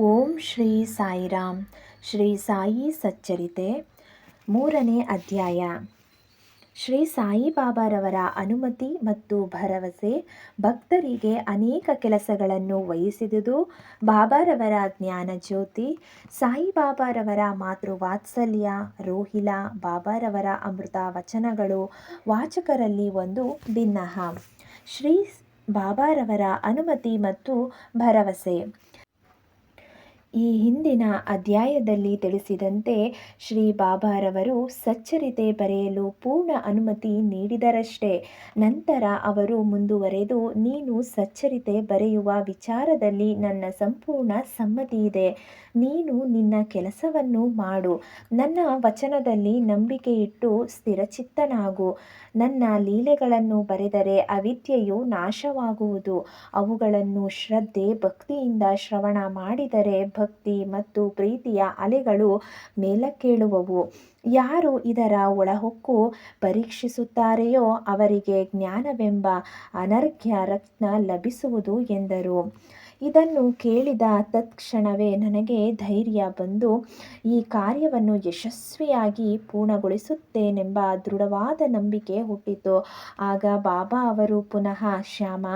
ಓಂ ಶ್ರೀ ಸಾಯಿರಾಮ್ ಶ್ರೀ ಸಾಯಿ ಸಚ್ಚರಿತೆ. ಮೂರನೇ ಅಧ್ಯಾಯ. ಶ್ರೀ ಸಾಯಿಬಾಬಾರವರ ಅನುಮತಿ ಮತ್ತು ಭರವಸೆ ಭಕ್ತರಿಗೆ ಅನೇಕ ಕೆಲಸಗಳನ್ನು ವಹಿಸಿದುದು. ಬಾಬಾರವರ ಜ್ಞಾನ ಜ್ಯೋತಿ, ಸಾಯಿಬಾಬಾರವರ ಮಾತೃ ವಾತ್ಸಲ್ಯ, ರೋಹಿಲಾ, ಬಾಬಾರವರ ಅಮೃತ ವಚನಗಳು ವಾಚಕರಲ್ಲಿ ಒಂದು ಭಿನ್ನಹ ಶ್ರೀ ಬಾಬಾರವರ ಅನುಮತಿ ಮತ್ತು ಭರವಸೆ. ಈ ಹಿಂದಿನ ಅಧ್ಯಾಯದಲ್ಲಿ ತಿಳಿಸಿದಂತೆ ಶ್ರೀ ಬಾಬಾರವರು ಸಚ್ಚರಿತೆ ಬರೆಯಲು ಪೂರ್ಣ ಅನುಮತಿ ನೀಡಿದರಷ್ಟೇ. ನಂತರ ಅವರು ಮುಂದುವರೆದು, ನೀನು ಸಚ್ಚರಿತೆ ಬರೆಯುವ ವಿಚಾರದಲ್ಲಿ ನನ್ನ ಸಂಪೂರ್ಣ ಸಮ್ಮತಿ ಇದೆ. ನೀನು ನಿನ್ನ ಕೆಲಸವನ್ನು ಮಾಡು. ನನ್ನ ವಚನದಲ್ಲಿ ನಂಬಿಕೆ ಇಟ್ಟು ಸ್ಥಿರಚಿತ್ತನಾಗು. ನನ್ನ ಲೀಲೆಗಳನ್ನು ಬರೆದರೆ ಅವಿದ್ಯೆಯು ನಾಶವಾಗುವುದು. ಅವುಗಳನ್ನು ಶ್ರದ್ಧೆ, ಭಕ್ತಿಯಿಂದ ಶ್ರವಣ ಮಾಡಿದರೆ ಭಕ್ತಿ ಮತ್ತು ಪ್ರೀತಿಯ ಅಲೆಗಳು ಮೇಲಕ್ಕೇಳುವವು. ಯಾರು ಇದರ ಒಳಹೊಕ್ಕು ಪರೀಕ್ಷಿಸುತ್ತಾರೆಯೋ ಅವರಿಗೆ ಜ್ಞಾನವೆಂಬ ಅನರ್ಘ್ಯ ರತ್ನ ಲಭಿಸುವುದು ಎಂದರು. ಇದನ್ನು ಕೇಳಿದ ತತ್ಕ್ಷಣವೇ ನನಗೆ ಧೈರ್ಯ ಬಂದು, ಈ ಕಾರ್ಯವನ್ನು ಯಶಸ್ವಿಯಾಗಿ ಪೂರ್ಣಗೊಳಿಸುತ್ತೇನೆಂಬ ದೃಢವಾದ ನಂಬಿಕೆ ಹುಟ್ಟಿತು. ಆಗ ಬಾಬಾ ಅವರು ಪುನಃ, ಶ್ಯಾಮ,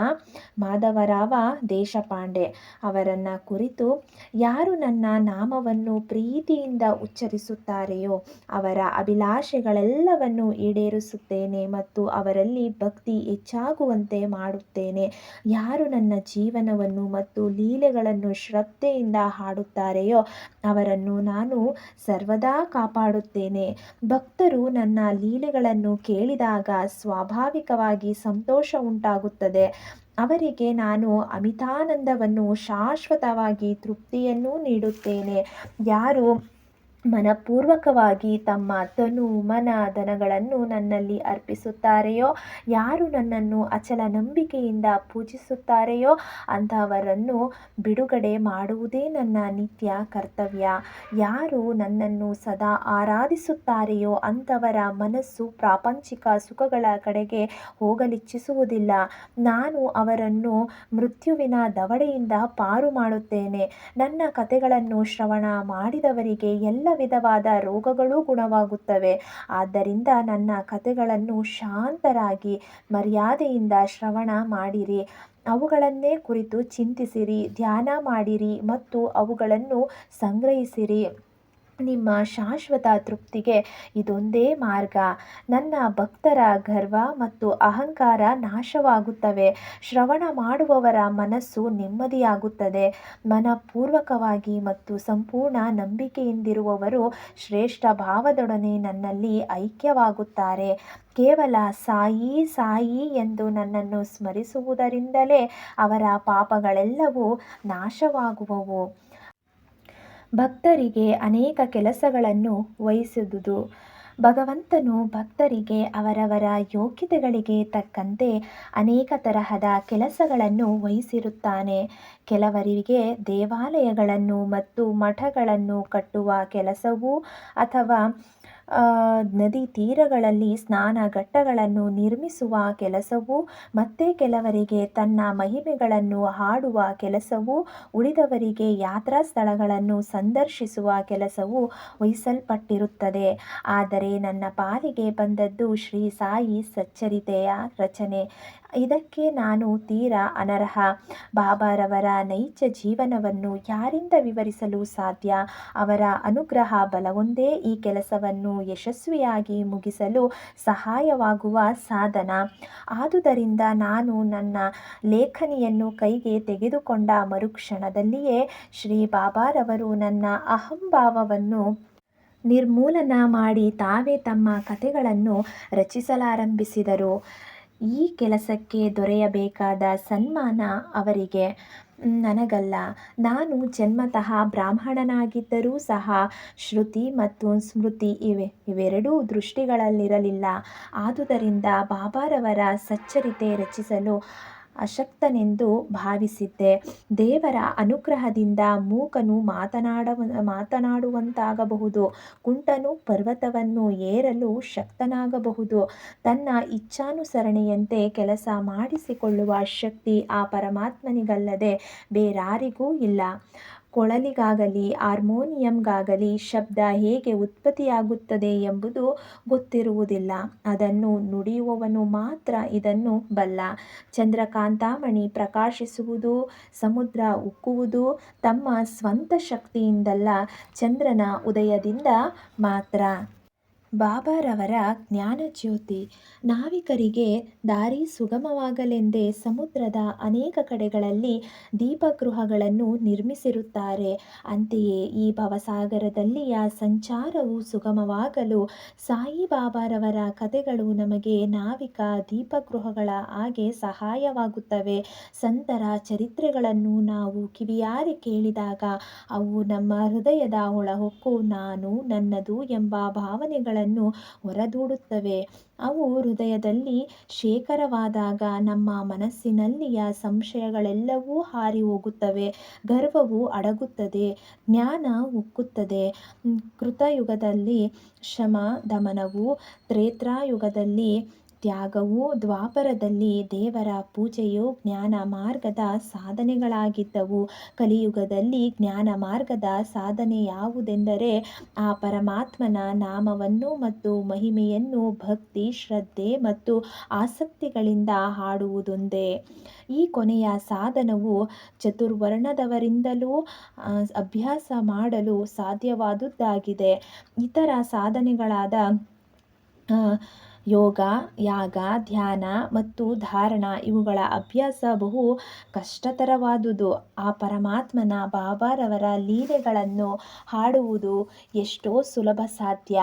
ಮಾಧವರಾವ ದೇಶಪಾಂಡೆ, ಅವರನ್ನು ಕುರಿತು ಯಾರು ನನ್ನ ನಾಮವನ್ನು ಪ್ರೀತಿಯಿಂದ ಉಚ್ಚರಿಸುತ್ತಾರೆಯೋ, ಅವರ ಅಭಿಲಾಷೆಗಳೆಲ್ಲವನ್ನು ಈಡೇರಿಸುತ್ತೇನೆ ಮತ್ತು ಅವರಲ್ಲಿ ಭಕ್ತಿ ಹೆಚ್ಚಾಗುವಂತೆ ಮಾಡುತ್ತೇನೆ. ಯಾರು ನನ್ನ ಜೀವನವನ್ನು ಮತ್ತು ಲೀಲೆಗಳನ್ನು ಶ್ರದ್ಧೆಯಿಂದ ಹಾಡುತ್ತಾರೆಯೋ ಅವರನ್ನು ನಾನು ಸರ್ವದಾ ಕಾಪಾಡುತ್ತೇನೆ. ಭಕ್ತರು ನನ್ನ ಲೀಲೆಗಳನ್ನು ಕೇಳಿದಾಗ ಸ್ವಾಭಾವಿಕವಾಗಿ ಸಂತೋಷ ಉಂಟಾಗುತ್ತದೆ. ಅವರಿಗೆ ನಾನು ಅಮಿತಾನಂದವನ್ನು ಶಾಶ್ವತವಾಗಿ ತೃಪ್ತಿಯನ್ನು ನೀಡುತ್ತೇನೆ. ಯಾರು ಮನಪೂರ್ವಕವಾಗಿ ತಮ್ಮ ತನು ಮನ ಧನಗಳನ್ನು ನನ್ನಲ್ಲಿ ಅರ್ಪಿಸುತ್ತಾರೆಯೋ, ಯಾರು ನನ್ನನ್ನು ಅಚಲ ನಂಬಿಕೆಯಿಂದ ಪೂಜಿಸುತ್ತಾರೆಯೋ, ಅಂತಹವರನ್ನು ಬಿಡುಗಡೆ ಮಾಡುವುದೇ ನನ್ನ ನಿತ್ಯ ಕರ್ತವ್ಯ. ಯಾರು ನನ್ನನ್ನು ಸದಾ ಆರಾಧಿಸುತ್ತಾರೆಯೋ ಅಂಥವರ ಮನಸ್ಸು ಪ್ರಾಪಂಚಿಕ ಸುಖಗಳ ಕಡೆಗೆ ಹೋಗಲಿಚ್ಛಿಸುವುದಿಲ್ಲ. ನಾನು ಅವರನ್ನು ಮೃತ್ಯುವಿನ ದವಡೆಯಿಂದ ಪಾರು ಮಾಡುತ್ತೇನೆ. ನನ್ನ ಕಥೆಗಳನ್ನು ಶ್ರವಣ ಮಾಡಿದವರಿಗೆ ಎಲ್ಲ ವಿಧವಾದ ರೋಗಗಳು ಗುಣವಾಗುತ್ತವೆ. ಆದ್ದರಿಂದ ನನ್ನ ಕಥೆಗಳನ್ನು ಶಾಂತರಾಗಿ, ಮರ್ಯಾದೆಯಿಂದ ಶ್ರವಣ ಮಾಡಿರಿ. ಅವುಗಳನ್ನೇ ಕುರಿತು ಚಿಂತಿಸಿರಿ, ಧ್ಯಾನ ಮಾಡಿರಿ ಮತ್ತು ಅವುಗಳನ್ನು ಸಂಗ್ರಹಿಸಿರಿ. ನಿಮ್ಮ ಶಾಶ್ವತ ತೃಪ್ತಿಗೆ ಇದೊಂದೇ ಮಾರ್ಗ. ನನ್ನ ಭಕ್ತರ ಗರ್ವ ಮತ್ತು ಅಹಂಕಾರ ನಾಶವಾಗುತ್ತವೆ. ಶ್ರವಣ ಮಾಡುವವರ ಮನಸ್ಸು ನೆಮ್ಮದಿಯಾಗುತ್ತದೆ. ಮನಪೂರ್ವಕವಾಗಿ ಮತ್ತು ಸಂಪೂರ್ಣ ನಂಬಿಕೆಯಿಂದಿರುವವರು ಶ್ರೇಷ್ಠ ಭಾವದೊಡನೆ ನನ್ನಲ್ಲಿ ಐಕ್ಯವಾಗುತ್ತಾರೆ. ಕೇವಲ ಸಾಯಿ ಸಾಯಿ ಎಂದು ನನ್ನನ್ನು ಸ್ಮರಿಸುವುದರಿಂದಲೇ ಅವರ ಪಾಪಗಳೆಲ್ಲವೂ ನಾಶವಾಗುವವು. ಭಕ್ತರಿಗೆ ಅನೇಕ ಕೆಲಸಗಳನ್ನು ವಹಿಸಿದುದು. ಭಗವಂತನು ಭಕ್ತರಿಗೆ ಅವರವರ ಯೋಗ್ಯತೆಗಳಿಗೆ ತಕ್ಕಂತೆ ಅನೇಕ ತರಹದ ಕೆಲಸಗಳನ್ನು ವಹಿಸಿರುತ್ತಾನೆ. ಕೆಲವರಿಗೆ ದೇವಾಲಯಗಳನ್ನು ಮತ್ತು ಮಠಗಳನ್ನು ಕಟ್ಟುವ ಕೆಲಸವೂ ಅಥವಾ ನದಿ ತೀರಗಳಲ್ಲಿ ಸ್ನಾನಘಟ್ಟಗಳನ್ನು ನಿರ್ಮಿಸುವ ಕೆಲಸವೂ, ಮತ್ತೆ ಕೆಲವರಿಗೆ ತನ್ನ ಮಹಿಮೆಗಳನ್ನು ಹಾಡುವ ಕೆಲಸವೂ, ಉಳಿದವರಿಗೆ ಯಾತ್ರಾ ಸ್ಥಳಗಳನ್ನು ಸಂದರ್ಶಿಸುವ ಕೆಲಸವು ವಹಿಸಲ್ಪಟ್ಟಿರುತ್ತದೆ. ಆದರೆ ನನ್ನ ಪಾಲಿಗೆ ಬಂದದ್ದು ಶ್ರೀ ಸಾಯಿ ಸಚ್ಚರಿತೆಯ ರಚನೆ. ಇದಕ್ಕೆ ನಾನು ತೀರಾ ಅನರ್ಹ. ಬಾಬಾರವರ ನೈಜ ಜೀವನವನ್ನು ಯಾರಿಂದ ವಿವರಿಸಲು ಸಾಧ್ಯ? ಅವರ ಅನುಗ್ರಹ ಬಲವೊಂದೇ ಈ ಕೆಲಸವನ್ನು ಯಶಸ್ವಿಯಾಗಿ ಮುಗಿಸಲು ಸಹಾಯವಾಗುವ ಸಾಧನ. ಆದುದರಿಂದ ನಾನು ನನ್ನ ಲೇಖನಿಯನ್ನು ಕೈಗೆ ತೆಗೆದುಕೊಂಡ ಮರುಕ್ಷಣದಲ್ಲಿಯೇ ಶ್ರೀ ಬಾಬಾರವರು ನನ್ನ ಅಹಂಭಾವವನ್ನು ನಿರ್ಮೂಲನ ಮಾಡಿ ತಾವೇ ತಮ್ಮ ಕಥೆಗಳನ್ನು ರಚಿಸಲಾರಂಭಿಸಿದರು. ಈ ಕೆಲಸಕ್ಕೆ ದೊರೆಯಬೇಕಾದ ಸನ್ಮಾನ ಅವರಿಗೆ ನನಗಲ್ಲ. ನಾನು ಜನ್ಮತಃ ಬ್ರಾಹ್ಮಣನಾಗಿದ್ದರೂ ಸಹ ಶ್ರುತಿ ಮತ್ತು ಸ್ಮೃತಿ ಇವೆ, ಇವೆರಡೂ ದೃಷ್ಟಿಗಳಲ್ಲಿರಲಿಲ್ಲ. ಆದುದರಿಂದ ಬಾಬಾರವರ ಸಚ್ಚರಿತೆ ರಚಿಸಲು ಅಶಕ್ತನೆಂದು ಭಾವಿಸಿದ್ದೆ. ದೇವರ ಅನುಗ್ರಹದಿಂದ ಮೂಕನು ಮಾತನಾಡವ, ಮಾತನಾಡುವಂತಾಗಬಹುದು. ಕುಂಟನು ಪರ್ವತವನ್ನು ಏರಲು ಶಕ್ತನಾಗಬಹುದು. ತನ್ನ ಇಚ್ಛಾನುಸರಣೆಯಂತೆ ಕೆಲಸ ಮಾಡಿಸಿಕೊಳ್ಳುವ ಶಕ್ತಿ ಆ ಪರಮಾತ್ಮನಿಗಲ್ಲದೆ ಬೇರಾರಿಗೂ ಇಲ್ಲ. ಕೊಳಲಿಗಾಗಲಿ, ಹಾರ್ಮೋನಿಯಂಗಾಗಲಿ ಶಬ್ದ ಹೇಗೆ ಉತ್ಪತ್ತಿಯಾಗುತ್ತದೆ ಎಂಬುದು ಗೊತ್ತಿರುವುದಿಲ್ಲ. ಅದನ್ನು ನುಡಿಯುವವನು ಮಾತ್ರ ಇದನ್ನು ಬಲ್ಲ. ಚಂದ್ರಕಾಂತಾಮಣಿ ಪ್ರಕಾಶಿಸುವುದು, ಸಮುದ್ರ ಉಕ್ಕುವುದು ತಮ್ಮ ಸ್ವಂತ ಶಕ್ತಿಯಿಂದಲ್ಲ, ಚಂದ್ರನ ಉದಯದಿಂದ ಮಾತ್ರ. ಬಾಬಾರವರ ಜ್ಞಾನಜ್ಯೋತಿ. ನಾವಿಕರಿಗೆ ದಾರಿ ಸುಗಮವಾಗಲೆಂದೇ ಸಮುದ್ರದ ಅನೇಕ ಕಡೆಗಳಲ್ಲಿ ದೀಪಗೃಹಗಳನ್ನು ನಿರ್ಮಿಸಿರುತ್ತಾರೆ. ಅಂತೆಯೇ ಈ ಭವಸಾಗರದಲ್ಲಿಯ ಸಂಚಾರವು ಸುಗಮವಾಗಲು ಸಾಯಿಬಾಬಾರವರ ಕಥೆಗಳು ನಮಗೆ ನಾವಿಕ ದೀಪಗೃಹಗಳ ಹಾಗೆ ಸಹಾಯವಾಗುತ್ತವೆ. ಸಂತರ ಚರಿತ್ರೆಗಳನ್ನು ನಾವು ಕಿವಿಯಾರೆ ಕೇಳಿದಾಗ ಅವು ನಮ್ಮ ಹೃದಯದ ಒಳಹೊಕ್ಕು ನಾನು ನನ್ನದು ಎಂಬ ಭಾವನೆಗಳನ್ನು ಹೊರದೂಡುತ್ತವೆ. ಅವು ಹೃದಯದಲ್ಲಿ ಶೇಖರವಾದಾಗ ನಮ್ಮ ಮನಸ್ಸಿನಲ್ಲಿಯ ಸಂಶಯಗಳೆಲ್ಲವೂ ಹಾರಿ ಹೋಗುತ್ತವೆ ಗರ್ವವು ಅಡಗುತ್ತದೆ, ಜ್ಞಾನ ಉಕ್ಕುತ್ತದೆ. ಕೃತಯುಗದಲ್ಲಿ ಶಮ ದಮನವು ತ್ರೇತಾಯುಗದಲ್ಲಿ ತ್ಯಾಗವು ದ್ವಾಪರದಲ್ಲಿ ದೇವರ ಪೂಜೆಯು ಜ್ಞಾನ ಮಾರ್ಗದ ಸಾಧನೆಗಳಾಗಿದ್ದವು. ಕಲಿಯುಗದಲ್ಲಿ ಜ್ಞಾನ ಮಾರ್ಗದ ಸಾಧನೆ ಯಾವುದೆಂದರೆ ಆ ಪರಮಾತ್ಮನ ನಾಮವನ್ನು ಮತ್ತು ಮಹಿಮೆಯನ್ನು ಭಕ್ತಿ, ಶ್ರದ್ಧೆ ಮತ್ತು ಆಸಕ್ತಿಗಳಿಂದ ಹಾಡುವುದೊಂದೇ. ಈ ಕೊನೆಯ ಸಾಧನವು ಚತುರ್ವರ್ಣದವರಿಂದಲೂ ಅಭ್ಯಾಸ ಮಾಡಲು ಸಾಧ್ಯವಾದುದಾಗಿದೆ ಇತರ ಸಾಧನೆಗಳಾದ ಯೋಗ, ಯಾಗ, ಧ್ಯಾನ ಮತ್ತು ಧಾರಣ ಇವುಗಳ ಅಭ್ಯಾಸ ಬಹು ಕಷ್ಟತರವಾದುದು. ಆ ಪರಮಾತ್ಮನ ಬಾಬಾರವರ ಲೀಲೆಗಳನ್ನು ಹಾಡುವುದು ಎಷ್ಟೋ ಸುಲಭ ಸಾಧ್ಯ.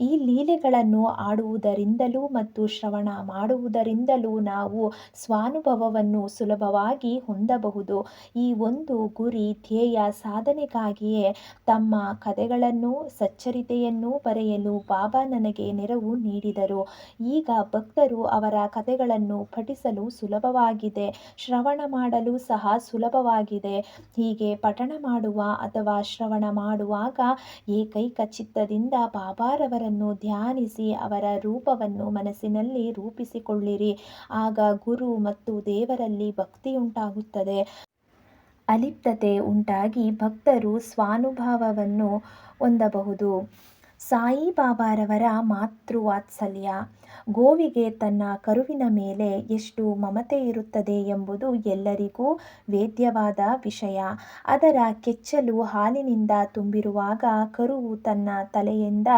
ಈ ಲೀಲೆಗಳನ್ನು ಆಡುವುದರಿಂದಲೂ ಮತ್ತು ಶ್ರವಣ ಮಾಡುವುದರಿಂದಲೂ ನಾವು ಸ್ವಾನುಭವವನ್ನು ಸುಲಭವಾಗಿ ಹೊಂದಬಹುದು. ಈ ಒಂದು ಗುರಿ ಧ್ಯೇಯ ಸಾಧನೆಗಾಗಿಯೇ ತಮ್ಮ ಕಥೆಗಳನ್ನು, ಸಚ್ಚರಿತೆಯನ್ನು ಬರೆಯಲು ಬಾಬಾ ನನಗೆ ನೆರವು ನೀಡಿದರು. ಈಗ ಭಕ್ತರು ಅವರ ಕಥೆಗಳನ್ನು ಪಠಿಸಲು ಸುಲಭವಾಗಿದೆ, ಶ್ರವಣ ಮಾಡಲು ಸಹ ಸುಲಭವಾಗಿದೆ. ಹೀಗೆ ಪಠಣ ಮಾಡುವ ಅಥವಾ ಶ್ರವಣ ಮಾಡುವಾಗ ಏಕೈಕ ಚಿತ್ತದಿಂದ ಬಾಬಾರವರನ್ನು ಧ್ಯಾನಿಸಿ ಅವರ ರೂಪವನ್ನು ಮನಸ್ಸಿನಲ್ಲಿ ರೂಪಿಸಿಕೊಳ್ಳಿರಿ. ಆಗ ಗುರು ಮತ್ತು ದೇವರಲ್ಲಿ ಭಕ್ತಿಯುಂಟಾಗುತ್ತದೆ. ಅಲಿಪ್ತತೆ ಉಂಟಾಗಿ ಭಕ್ತರು ಸ್ವಾನುಭಾವವನ್ನು ಹೊಂದಬಹುದು. ಸಾಯಿಬಾಬಾರವರ ಮಾತೃವಾತ್ಸಲ್ಯ. ಗೋವಿಗೆ ತನ್ನ ಕರುವಿನ ಮೇಲೆ ಎಷ್ಟು ಮಮತೆ ಇರುತ್ತದೆ ಎಂಬುದು ಎಲ್ಲರಿಗೂ ವೇದ್ಯವಾದ ವಿಷಯ. ಅದರ ಕೆಚ್ಚಲು ಹಾಲಿನಿಂದ ತುಂಬಿರುವಾಗ ಕರುವು ತನ್ನ ತಲೆಯಿಂದ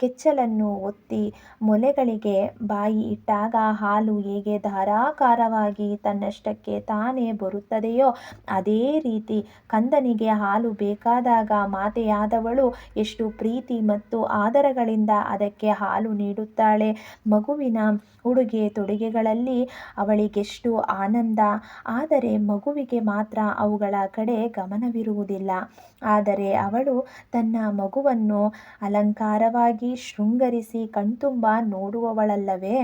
ಕೆಚ್ಚಲನ್ನು ಒತ್ತಿ ಮೊಲೆಗಳಿಗೆ ಬಾಯಿ ಇಟ್ಟಾಗ ಹಾಲು ಹೇಗೆ ಧಾರಾಕಾರವಾಗಿ ತನ್ನಷ್ಟಕ್ಕೆ ತಾನೇ ಬರುತ್ತದೆಯೋ ಅದೇ ರೀತಿ ಕಂದನಿಗೆ ಹಾಲು ಬೇಕಾದಾಗ ಮಾತೆಯಾದವಳು ಎಷ್ಟು ಪ್ರೀತಿ ಮತ್ತು ಆದರಗಳಿಂದ ಅದಕ್ಕೆ ಹಾಲು ನೀಡುತ್ತಾಳೆ. ಮಗುವಿನ ಉಡುಗೆ ತೊಡುಗೆಗಳಲ್ಲಿ ಅವಳಿಗೆಷ್ಟು ಆನಂದ. ಆದರೆ ಮಗುವಿಗೆ ಮಾತ್ರ ಅವುಗಳ ಕಡೆ ಗಮನವಿರುವುದಿಲ್ಲ. ಆದರೆ ಅವಳು ತನ್ನ ಮಗುವನ್ನು ಅಲಂಕಾರವಾಗಿ ಶೃಂಗರಿಸಿ ಕಣ್ತುಂಬ ನೋಡುವವಳಲ್ಲವೇ?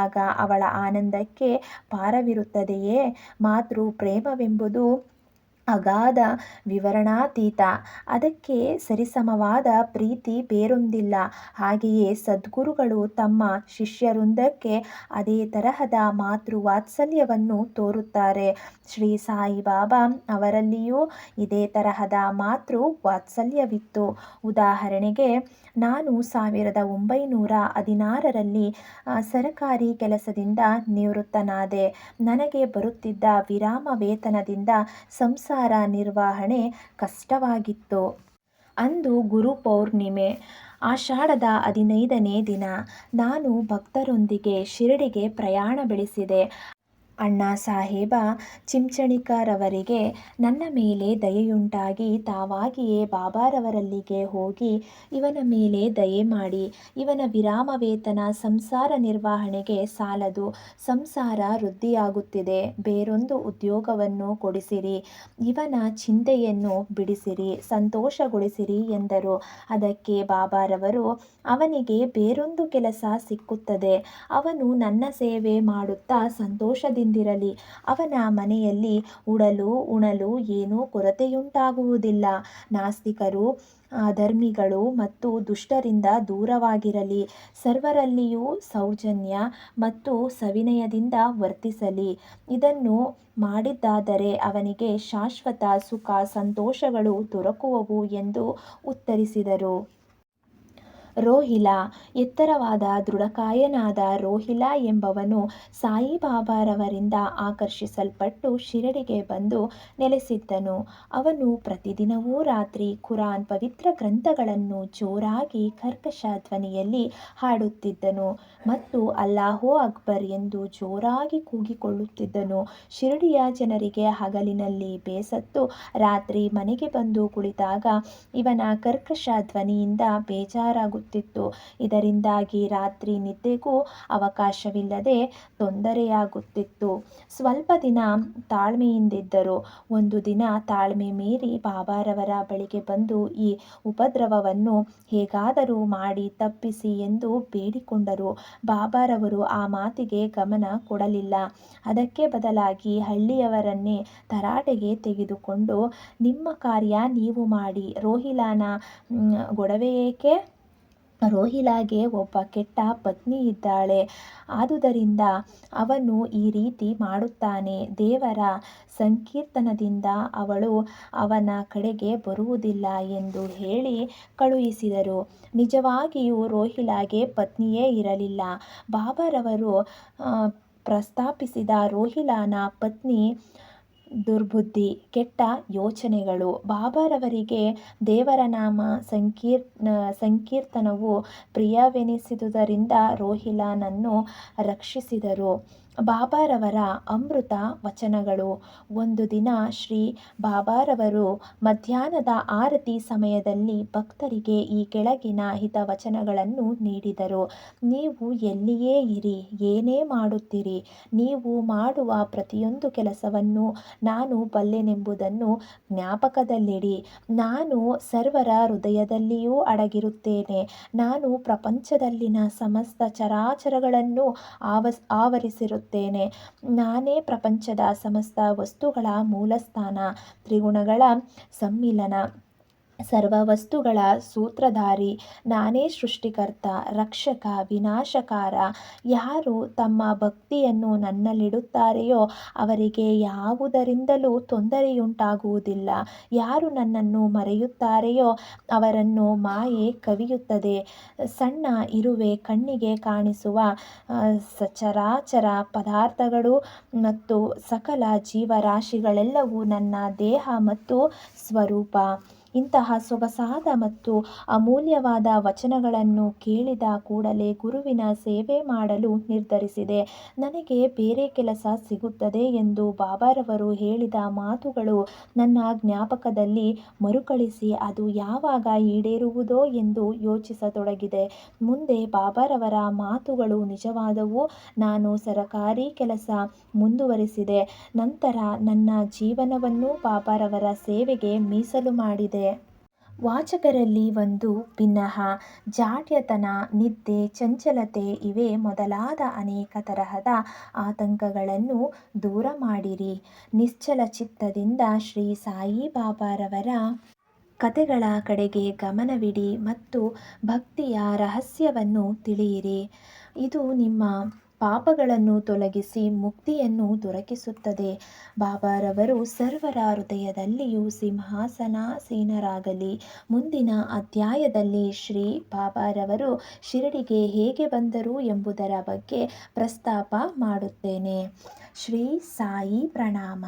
ಆಗ ಅವಳ ಆನಂದಕ್ಕೆ ಪಾರವಿರುತ್ತದೆಯೇ? ಮಾತೃ ಪ್ರೇಮವೆಂಬುದು ಅಗಾಧ ವಿವರಣಾತೀತ. ಅದಕ್ಕೆ ಸರಿಸಮವಾದ ಪ್ರೀತಿ ಬೇರೊಂದಿಲ್ಲ. ಹಾಗೆಯೇ ಸದ್ಗುರುಗಳು ತಮ್ಮ ಶಿಷ್ಯವೃಂದಕ್ಕೆ ಅದೇ ತರಹದ ಮಾತೃ ವಾತ್ಸಲ್ಯವನ್ನು ತೋರುತ್ತಾರೆ. ಶ್ರೀ ಸಾಯಿಬಾಬಾ ಅವರಲ್ಲಿಯೂ ಇದೇ ತರಹದ ಮಾತೃ ವಾತ್ಸಲ್ಯವಿತ್ತು ಉದಾಹರಣೆಗೆ, ನಾನು ಸಾವಿರದ ಒಂಬೈನೂರ ಹದಿನಾರರಲ್ಲಿ ಸರಕಾರಿ ಕೆಲಸದಿಂದ ನಿವೃತ್ತನಾದೆ. ನನಗೆ ಬರುತ್ತಿದ್ದ ವಿರಾಮ ವೇತನದಿಂದ ಸಂಸಾರ ನಿರ್ವಹಣೆ ಕಷ್ಟವಾಗಿತ್ತು ಅಂದು ಗುರು ಪೌರ್ಣಿಮೆ. ಆಷಾಢದ ಹದಿನೈದನೇ ದಿನ ನಾನು ಭಕ್ತರೊಂದಿಗೆ ಶಿರಡಿಗೆ ಪ್ರಯಾಣ ಬೆಳೆಸಿದೆ ಅಣ್ಣಾಸಾಹೇಬ ಚಿಂಚಣಿಕರವರಿಗೆ ನನ್ನ ಮೇಲೆ ದಯೆಯುಂಟಾಗಿ ತಾವಾಗಿಯೇ ಬಾಬಾರವರಲ್ಲಿಗೆ ಹೋಗಿ ಇವನ ಮೇಲೆ ದಯೆ ಮಾಡಿ, ಇವನ ವಿರಾಮ ವೇತನ ಸಂಸಾರ ನಿರ್ವಹಣೆಗೆ ಸಾಲದು, ಸಂಸಾರ ವೃದ್ಧಿಯಾಗುತ್ತಿದೆ, ಬೇರೊಂದು ಉದ್ಯೋಗವನ್ನು ಕೊಡಿಸಿರಿ, ಇವನ ಚಿಂತೆಯನ್ನು ಬಿಡಿಸಿರಿ, ಸಂತೋಷಗೊಳಿಸಿರಿ ಎಂದರು. ಅದಕ್ಕೆ ಬಾಬಾರವರು ಅವನಿಗೆ ಬೇರೊಂದು ಕೆಲಸ ಸಿಕ್ಕುತ್ತದೆ. ಅವನು ನನ್ನ ಸೇವೆ ಮಾಡುತ್ತಾ ಸಂತೋಷದಿಂದಿರಲಿ. ಅವನ ಮನೆಯಲ್ಲಿ ಉಡಲು, ಉಣಲು ಏನೂ ಕೊರತೆಯುಂಟಾಗುವುದಿಲ್ಲ. ನಾಸ್ತಿಕರು ಧರ್ಮಿಗಳು ಮತ್ತು ದುಷ್ಟರಿಂದ ದೂರವಾಗಿರಲಿ. ಸರ್ವರಲ್ಲಿಯೂ ಸೌಜನ್ಯ ಮತ್ತು ಸವಿನಯದಿಂದ ವರ್ತಿಸಲಿ. ಇದನ್ನು ಮಾಡಿದ್ದಾದರೆ ಅವನಿಗೆ ಶಾಶ್ವತ ಸುಖ, ಸಂತೋಷಗಳು ದೊರಕುವವು ಎಂದು ಉತ್ತರಿಸಿದರು. ರೋಹಿಲ. ಎತ್ತರವಾದ ದೃಢಕಾಯನಾದ ರೋಹಿಲ ಎಂಬವನು ಸಾಯಿಬಾಬಾರವರಿಂದ ಆಕರ್ಷಿಸಲ್ಪಟ್ಟು ಶಿರಡಿಗೆ ಬಂದು ನೆಲೆಸಿದ್ದನು. ಅವನು ಪ್ರತಿದಿನವೂ ರಾತ್ರಿ ಖುರಾನ್ ಪವಿತ್ರ ಗ್ರಂಥಗಳನ್ನು ಜೋರಾಗಿ ಕರ್ಕಶ ಧ್ವನಿಯಲ್ಲಿ ಹಾಡುತ್ತಿದ್ದನು ಮತ್ತು ಅಲ್ಲಾಹೋ ಅಕ್ಬರ್ ಎಂದು ಜೋರಾಗಿ ಕೂಗಿಕೊಳ್ಳುತ್ತಿದ್ದನು. ಶಿರಡಿಯ ಜನರಿಗೆ ಹಗಲಿನಲ್ಲಿ ಬೇಸತ್ತು ರಾತ್ರಿ ಮನೆಗೆ ಬಂದು ಕುಳಿತಾಗ ಇವನ ಕರ್ಕಶ ಧ್ವನಿಯಿಂದ ಬೇಜಾರಾಗುತ್ತಿತ್ತು ಇದರಿಂದಾಗಿ ರಾತ್ರಿ ನಿದ್ದೆಗೂ ಅವಕಾಶವಿಲ್ಲದೆ ತೊಂದರೆಯಾಗುತ್ತಿತ್ತು. ಸ್ವಲ್ಪ ದಿನ ತಾಳ್ಮೆಯಿಂದಿದ್ದರು. ಒಂದು ದಿನ ತಾಳ್ಮೆ ಮೀರಿ ಬಾಬಾರವರ ಬಳಿಗೆ ಬಂದು ಈ ಉಪದ್ರವವನ್ನು ಹೇಗಾದರೂ ಮಾಡಿ ತಪ್ಪಿಸಿ ಎಂದು ಬೇಡಿಕೊಂಡರು. ಬಾಬಾರವರು ಆ ಮಾತಿಗೆ ಗಮನ ಕೊಡಲಿಲ್ಲ. ಅದಕ್ಕೆ ಬದಲಾಗಿ ಹಳ್ಳಿಯವರನ್ನೇ ತರಾಟೆಗೆ ತೆಗೆದುಕೊಂಡು, ನಿಮ್ಮ ಕಾರ್ಯ ನೀವು ಮಾಡಿ. ರೋಹಿಲಾನ ಗೊಡವೆಯೇಕೆ? ರೋಹಿಲಾಗೆ ಒಬ್ಬ ಕೆಟ್ಟ ಪತ್ನಿ ಇದ್ದಾಳೆ. ಆದುದರಿಂದ ಅವನು ಈ ರೀತಿ ಮಾಡುತ್ತಾನೆ. ದೇವರ ಸಂಕೀರ್ತನದಿಂದ ಅವಳು ಅವನ ಕಡೆಗೆ ಬರುವುದಿಲ್ಲ ಎಂದು ಹೇಳಿ ಕಳುಹಿಸಿದರು. ನಿಜವಾಗಿಯೂ ರೋಹಿಲಾಗೆ ಪತ್ನಿಯೇ ಇರಲಿಲ್ಲ. ಬಾಬರವರು ಪ್ರಸ್ತಾಪಿಸಿದ ರೋಹಿಲಾನ ಪತ್ನಿ ದುರ್ಬುದ್ಧಿ ಕೆಟ್ಟ ಯೋಚನೆಗಳು. ಬಾಬಾರವರಿಗೆ ದೇವರ ನಾಮ ಸಂಕೀರ್ ಸಂಕೀರ್ತನವು ಪ್ರಿಯವೆನಿಸಿದುದರಿಂದ ರೋಹಿಲಾನನ್ನು ರಕ್ಷಿಸಿದರು. ಬಾಬಾರವರ ಅಮೃತ ವಚನಗಳು. ಒಂದು ದಿನ ಶ್ರೀ ಬಾಬಾರವರು ಮಧ್ಯಾಹ್ನದ ಆರತಿ ಸಮಯದಲ್ಲಿ ಭಕ್ತರಿಗೆ ಈ ಕೆಳಗಿನ ಹಿತವಚನಗಳನ್ನು ನೀಡಿದರು. ನೀವು ಎಲ್ಲಿಯೇ ಇರಿ, ಏನೇ ಮಾಡುತ್ತೀರಿ, ನೀವು ಮಾಡುವ ಪ್ರತಿಯೊಂದು ಕೆಲಸವನ್ನು ನಾನು ಬಲ್ಲೆನೆಂಬುದನ್ನು ಜ್ಞಾಪಕದಲ್ಲಿಡಿ. ನಾನು ಸರ್ವರ ಹೃದಯದಲ್ಲಿಯೂ ಅಡಗಿರುತ್ತೇನೆ. ನಾನು ಪ್ರಪಂಚದಲ್ಲಿನ ಸಮಸ್ತ ಚರಾಚರಗಳನ್ನು ಆವಸ್ ಆವರಿಸಿರುತ್ತೇನೆ ನಾನೇ ಪ್ರಪಂಚದ ಸಮಸ್ತ ವಸ್ತುಗಳ ಮೂಲಸ್ಥಾನ ತ್ರಿಗುಣಗಳ ಸಮ್ಮಿಲನ. ಸರ್ವ ವಸ್ತುಗಳ ಸೂತ್ರಧಾರಿ, ನಾನೇ ಸೃಷ್ಟಿಕರ್ತ, ರಕ್ಷಕ, ವಿನಾಶಕಾರ. ಯಾರು ತಮ್ಮ ಭಕ್ತಿಯನ್ನು ನನ್ನಲ್ಲಿಡುತ್ತಾರೆಯೋ ಅವರಿಗೆ ಯಾವುದರಿಂದಲೂ ತೊಂದರೆಯುಂಟಾಗುವುದಿಲ್ಲ. ಯಾರು ನನ್ನನ್ನು ಮರೆಯುತ್ತಾರೆಯೋ ಅವರನ್ನು ಮಾಯೆ ಕವಿಯುತ್ತದೆ. ಸಣ್ಣ ಇರುವೆ ಕಣ್ಣಿಗೆ ಕಾಣಿಸುವ ಸಚರಾಚರ ಪದಾರ್ಥಗಳು ಮತ್ತು ಸಕಲ ಜೀವರಾಶಿಗಳೆಲ್ಲವೂ ನನ್ನ ದೇಹ ಮತ್ತು ಸ್ವರೂಪ. ಇಂತಹ ಸೊಗಸಾದ ಮತ್ತು ಅಮೂಲ್ಯವಾದ ವಚನಗಳನ್ನು ಕೇಳಿದ ಕೂಡಲೇ ಗುರುವಿನ ಸೇವೆ ಮಾಡಲು ನಿರ್ಧರಿಸಿದೆ. ನನಗೆ ಬೇರೆ ಕೆಲಸ ಸಿಗುತ್ತದೆ ಎಂದು ಬಾಬಾರವರು ಹೇಳಿದ ಮಾತುಗಳು ನನ್ನ ಜ್ಞಾಪಕದಲ್ಲಿ ಮರುಕಳಿಸಿ ಅದು ಯಾವಾಗ ಈಡೇರುವುದೋ ಎಂದು ಯೋಚಿಸತೊಡಗಿದೆ. ಮುಂದೆ ಬಾಬಾರವರ ಮಾತುಗಳು ನಿಜವಾದವು. ನಾನು ಸರಕಾರಿ ಕೆಲಸ ಮುಂದುವರಿಸಿದೆ. ನಂತರ ನನ್ನ ಜೀವನವನ್ನು ಬಾಬಾರವರ ಸೇವೆಗೆ ಮೀಸಲು ಮಾಡಿದೆ. ವಾಚಕರಲ್ಲಿ ಒಂದು ಭಿನ್ನಹ, ಜಾಡ್ಯತನ, ನಿದ್ದೆ, ಚಂಚಲತೆ ಇವೇ ಮೊದಲಾದ ಅನೇಕ ತರಹದ ಆತಂಕಗಳನ್ನು ದೂರ ಮಾಡಿರಿ. ನಿಶ್ಚಲ ಚಿತ್ತದಿಂದ ಶ್ರೀ ಸಾಯಿಬಾಬಾರವರ ಕಥೆಗಳ ಕಡೆಗೆ ಗಮನವಿಡಿ ಮತ್ತು ಭಕ್ತಿಯ ರಹಸ್ಯವನ್ನು ತಿಳಿಯಿರಿ. ಇದು ನಿಮ್ಮ ಪಾಪಗಳನ್ನು ತೊಲಗಿಸಿ ಮುಕ್ತಿಯನ್ನು ದೊರಕಿಸುತ್ತದೆ. ಬಾಬಾರವರು ಸರ್ವರ ಹೃದಯದಲ್ಲಿಯೂ ಸಿಂಹಾಸನಾಸೀನರಾಗಲಿ. ಮುಂದಿನ ಅಧ್ಯಾಯದಲ್ಲಿ ಶ್ರೀ ಬಾಬಾರವರು ಶಿರಡಿಗೆ ಹೇಗೆ ಬಂದರು ಎಂಬುದರ ಬಗ್ಗೆ ಪ್ರಸ್ತಾಪ ಮಾಡುತ್ತೇನೆ. ಶ್ರೀ ಸಾಯಿ ಪ್ರಣಾಮ.